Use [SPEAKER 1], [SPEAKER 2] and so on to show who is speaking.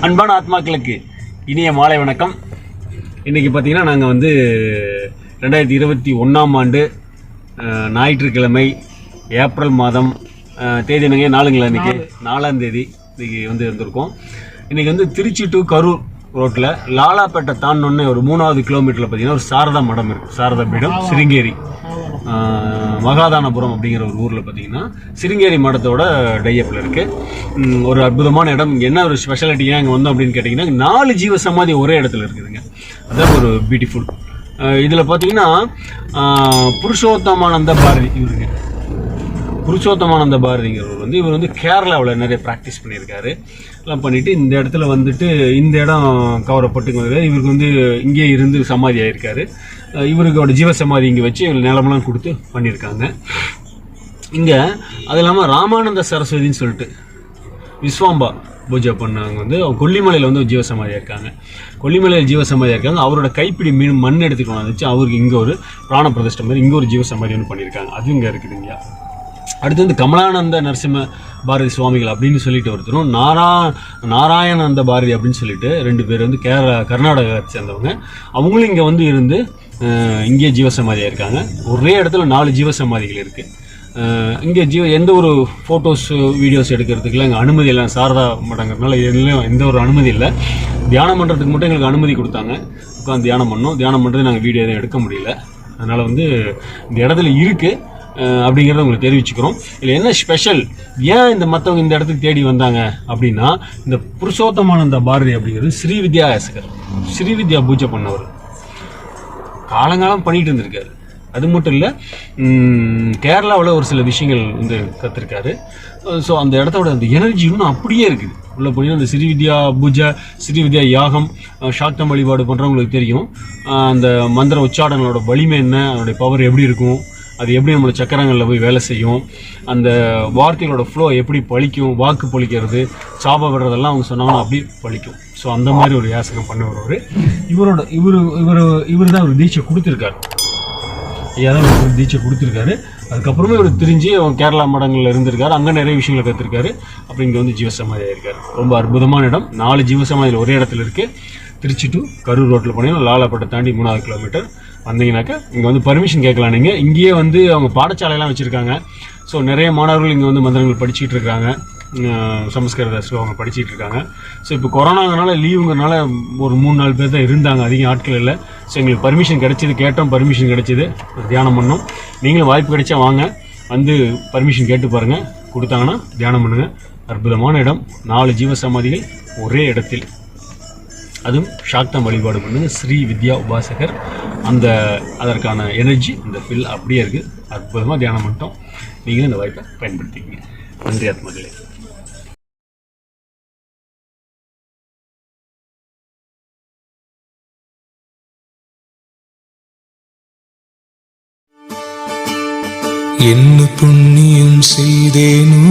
[SPEAKER 1] அன்பான ஆத்மாக்களுக்கு இனிய மாலை வணக்கம். இன்னைக்கு பார்த்தீங்கன்னா நாங்கள் வந்து ரெண்டாயிரத்தி இருபத்தி ஒன்றாம் ஆண்டு ஞாயிற்றுக்கிழமை ஏப்ரல் மாதம் தேதி என்னங்க? நாளுங்களா இன்னைக்கு? நாலாம் தேதி இன்னைக்கு வந்து வந்திருக்கோம் இன்னைக்கு வந்து திருச்சி டு கரூர் ரோட்டில் லாலாப்பேட்டை தாண்டோன்னு ஒரு மூணாவது கிலோமீட்டரில் பார்த்தீங்கன்னா ஒரு சாரதா மடம் இருக்கு. சாரதா பீடம் சிருங்கேரி. மகாதானபுரம் அப்படிங்கிற ஒரு ஊரில் பார்த்தீங்கன்னா சிருங்கேரி மடத்தோட டையப்பில் இருக்குது ஒரு அற்புதமான இடம். என்ன ஒரு ஸ்பெஷாலிட்டி ஏன் இங்கே வந்தோம் அப்படின்னு கேட்டிங்கன்னா நாலு ஜீவ சமாதி ஒரே இடத்துல இருக்குதுங்க. அதான் ஒரு பியூட்டிஃபுல் இதில் பார்த்தீங்கன்னா புருஷோத்தமானந்த பாரதி இவருங்க. புருஷோத்தமானந்த பாரதிங்கிறவர் வந்து இவர் வந்து கேரளாவில் நிறைய ப்ராக்டிஸ் பண்ணியிருக்காரு. எல்லாம் பண்ணிவிட்டு இந்த இடத்துல வந்துட்டு இந்த இடம் கவரப்பட்டு இவருக்கு வந்து இங்கே இருந்து சமாதி ஆகியிருக்காரு இவருக்கோட ஜீவ சமாதி இங்கே வச்சு இவர் நிலமெல்லாம் கொடுத்து பண்ணியிருக்காங்க. இங்கே அது இல்லாமல் ராமானந்த சரஸ்வதின்னு சொல்லிட்டு விஸ்வாம்பா பூஜை பண்ணவங்க வந்து அவங்க கொல்லிமலையில் வந்து ஒரு ஜீவசமாதியாக இருக்காங்க கொல்லிமலையில் ஜீவசமாதியாக இருக்காங்க அவரோட கைப்பிடி மீன் மண் எடுத்துக்கணும் வந்துச்சு. அவருக்கு இங்கே ஒரு பிராண பிரதிஷ்டம் மாதிரி இங்கே ஒரு ஜீவசமாதி ஒன்று பண்ணியிருக்காங்க. அது இங்கே இருக்குது இங்கே. அடுத்து வந்து கமலானந்த நரசிம்ம பாரதி சுவாமிகள் அப்படின்னு சொல்லிட்டு ஒருத்தரும் நாரா நாராயணானந்த பாரதி அப்படின்னு சொல்லிட்டு ரெண்டு பேர் வந்து கேரளா கர்நாடகாவை சேர்ந்தவங்க. அவங்களும் இங்கே வந்து இருந்து இங்கே ஜீவசமாதியாக இருக்காங்க. ஒரே இடத்துல நாலு ஜீவசமாதிகள் இருக்குது இங்கே ஜீவ எந்த ஒரு ஃபோட்டோஸ் வீடியோஸ் எடுக்கிறதுக்குலாம் இங்கே அனுமதி இல்லை. சாரதா மடங்கிறதுனால எதுலையும் எந்த ஒரு அனுமதி இல்லை. தியானம் பண்ணுறதுக்கு மட்டும் எங்களுக்கு அனுமதி கொடுத்தாங்க. உட்காந்து தியானம் பண்ணோம். தியானம் பண்ணுறது நாங்கள் வீடியோ எதுவும் எடுக்க முடியல. அதனால் வந்து இந்த இடத்துல இருக்குது அப்படிங்கிறத உங்களுக்கு தெரிவிச்சுக்கிறோம். இதில் என்ன ஸ்பெஷல் ஏன் இந்த மற்றவங்க இந்த இடத்துக்கு தேடி வந்தாங்க அப்படின்னா இந்த புருஷோத்தமானந்த பாரதி அப்படிங்கிறது ஸ்ரீவித்யா ஆசகர் ஸ்ரீவித்யா பூஜை பண்ணவர். காலங்காலம் பண்ணிட்டு இருந்திருக்காரு. அது மட்டும் இல்லை கேரளாவில் ஒரு சில விஷயங்கள் வந்து கற்றுருக்காரு ஸோ அந்த இடத்தோட அந்த எனர்ஜி இன்னும் அப்படியே இருக்குது. உள்ள போனீங்கன்னா அந்த ஸ்ரீவித்யா பூஜை ஸ்ரீவித்யா யாகம் அஹ், சாக்தம் வழிபாடு பண்ணுறவங்களுக்கு தெரியும். அந்த மந்திர உச்சாடங்களோட வலிமை என்ன? அதனுடைய பவர் எப்படி இருக்கும்? அது எப்படி நம்மளோட சக்கரங்களில் போய் வேலை செய்யும்? அந்த வார்த்தைகளோட ஃப்ளோ எப்படி பழிக்கும்? வாக்கு பழிக்கிறது சாபம் விடுறதெல்லாம் அவங்க சொன்னாங்கன்னா அப்படி பழிக்கும். ஸோ அந்த மாதிரி ஒரு யாசகம் பண்ண வருவார் இவரோட இவர் இவர் இவர் தான் ஒரு தீட்சை கொடுத்துருக்காரு. ஐயா தான் இவருக்கு தீட்சை கொடுத்துருக்காரு. அதுக்கப்புறமே இவர் திரிஞ்சு அவன் கேரளா மடங்களில் இருந்திருக்காரு. அங்கே நிறைய விஷயங்களை கற்றுருக்காரு அப்புறம் இங்கே வந்து ஜீவசமாதி ஆயிருக்காரு ரொம்ப அற்புதமான இடம். நாலு ஜீவசமாதியில் ஒரே இடத்துல இருக்குது திருச்சி டு கரூர் ரோட்டில் போனீங்கன்னா லாலாப்பட்டை தாண்டி மூணாவது கிலோமீட்டர் வந்தீங்கன்னாக்கா இங்கே வந்து பர்மிஷன் கேட்கலாம் நீங்கள் இங்கேயே வந்து அவங்க பாடசாலையெல்லாம் வச்சுருக்காங்க. ஸோ நிறைய மாணவர்கள் இங்கே வந்து மந்திரங்கள் படிச்சுட்டு இருக்காங்க. அஹ் சமஸ்கிருத ஸோ அவங்க படிச்சுட்டு இருக்காங்க. ஸோ இப்போ கொரோனாங்கிறனால லீவுங்கிறனால ஒரு மூணு நாலு பேர் தான் இருந்தாங்க. அதிகம் ஆட்கள் இல்லை. ஸோ எங்களுக்கு பர்மிஷன் கிடைச்சிது. கேட்டோம் பர்மிஷன் கிடைச்சிது. தியானம் பண்ணோம். நீங்களும் வாய்ப்பு கிடைச்சா வாங்க. வந்து பர்மிஷன் கேட்டு பாருங்கள் கொடுத்தாங்கன்னா தியானம் பண்ணுங்கள் அற்புதமான இடம். நாலு ஜீவ சமாதிகள் ஒரே இடத்தில். அதுவும் சாக்தம் வழிபாடு பண்ணுங்க. ஸ்ரீ வித்யா உபாசகர். அந்த அதற்கான எனர்ஜி இந்த ஃபில் அப்படியே இருக்குது அற்புதமாக தியானம் பண்ணிட்டோம். நீங்களும் இந்த வாய்ப்பை பயன்படுத்திக்கங்க. நன்றி ஆத்மகளே.
[SPEAKER 2] என்ன புண்ணியம் செய்தேனோ